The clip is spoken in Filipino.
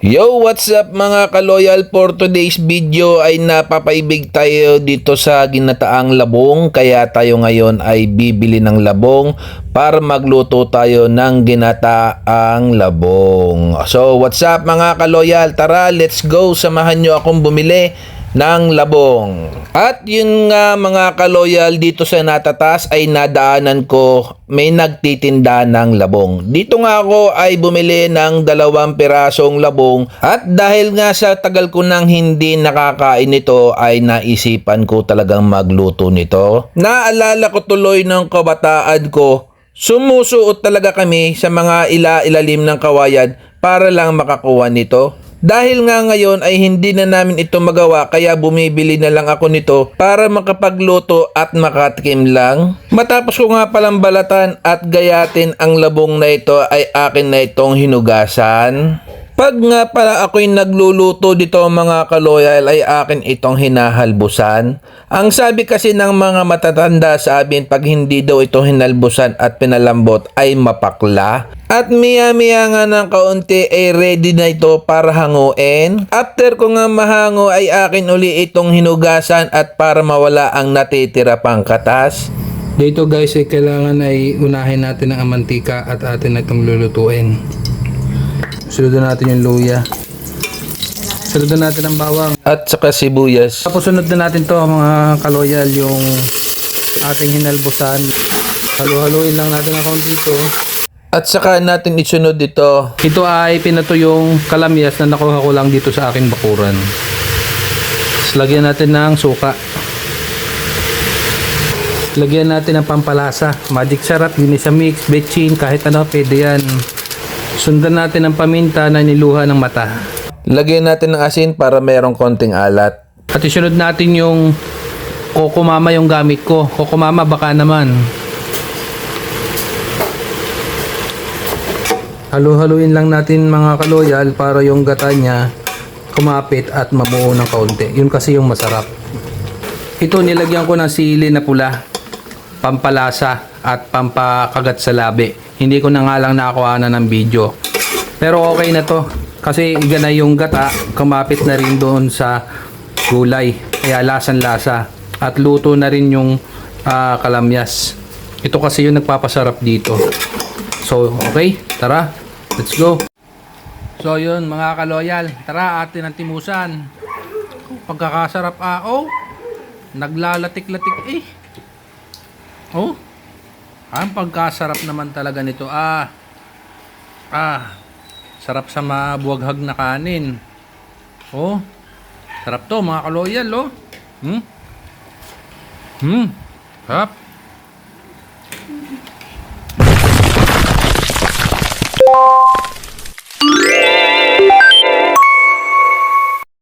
Yo, what's up mga kaloyal? For today's video ay napapaibig tayo dito sa ginataang labong kaya tayo ngayon ay bibili ng labong para magluto tayo ng ginataang labong. So, what's up mga kaloyal? Tara, let's go. Samahan nyo akong bumili ng labong. At yun nga mga kaloyal dito sa natatas ay nadaanan ko may nagtitinda ng labong. Dito nga ako ay bumili ng dalawang pirasong labong at dahil nga sa tagal ko nang hindi nakakain nito ay naisipan ko talagang magluto nito. Naalala ko tuloy ng kabataan ko Sumusuot talaga kami sa mga ila-ilalim ng kawayan para lang makakuha nito. Dahil nga ngayon ay hindi na namin ito magawa kaya bumibili na lang ako nito para makapagluto at makatikim lang. Matapos ko nga palang balatan at gayatin ang labong na ito ay akin na itong hinugasan. Pag nga pala ako'y nagluluto dito mga kaloyal ay akin itong hinahalbusan. Ang sabi kasi ng mga matatanda sa amin pag hindi daw ito hinalbusan at pinalambot ay mapakla. At miya miya nga ng kaunti ay ready na ito para hanguin. After ko nga mahango ay akin uli itong hinugasan at para mawala ang natitira pang katas. Dito guys ay kailangan ay unahin natin ang mantika at atin itong lulutuin. Sunod natin yung luya. Sunod natin ang bawang. At saka sibuyas. Tapos sunod na natin to mga kaloyal yung ating hinalbusan. Halu-haluin lang natin ang kaunti dito. At saka natin isunod ito. Ito ay pinato yung kalamyas na nakuha ko lang dito sa aking bakuran. Tapos lagyan natin ng suka. Lagyan natin ng pampalasa. Magic sarap, ginisa mix, betchin, kahit ano, pwede yan. Sundan natin ang paminta na niluha ng mata. Lagyan natin ng asin para mayroong konting alat. At isunod natin yung kokomama yung gamit ko. Kokomama baka naman. Halu-haluin lang natin mga kaloyal para yung gata niya kumapit at mabuo ng kaunti. Yun kasi yung masarap. Ito nilagyan ko ng sili na pula, pampalasa at pampakagat sa labi. Hindi ko na nga lang nakakuha ng video. Pero okay na to. Kasi na yung gata, kumapit na rin doon sa gulay. Kaya lasan-lasa. At luto na rin yung ah, kalamyas. Ito kasi yung nagpapasarap dito. So, okay. Tara. Let's go. So, yun mga kaloyal. Tara, atin ang timusan. Pagkakasarap ah. Oh, naglalatik-latik eh. Oh, ang pagkasarap naman talaga nito. Ah, ah, sarap sa mabuwaghag na kanin. Oh, sarap to mga kaloyal, oh. Hmm? Hmm, sarap.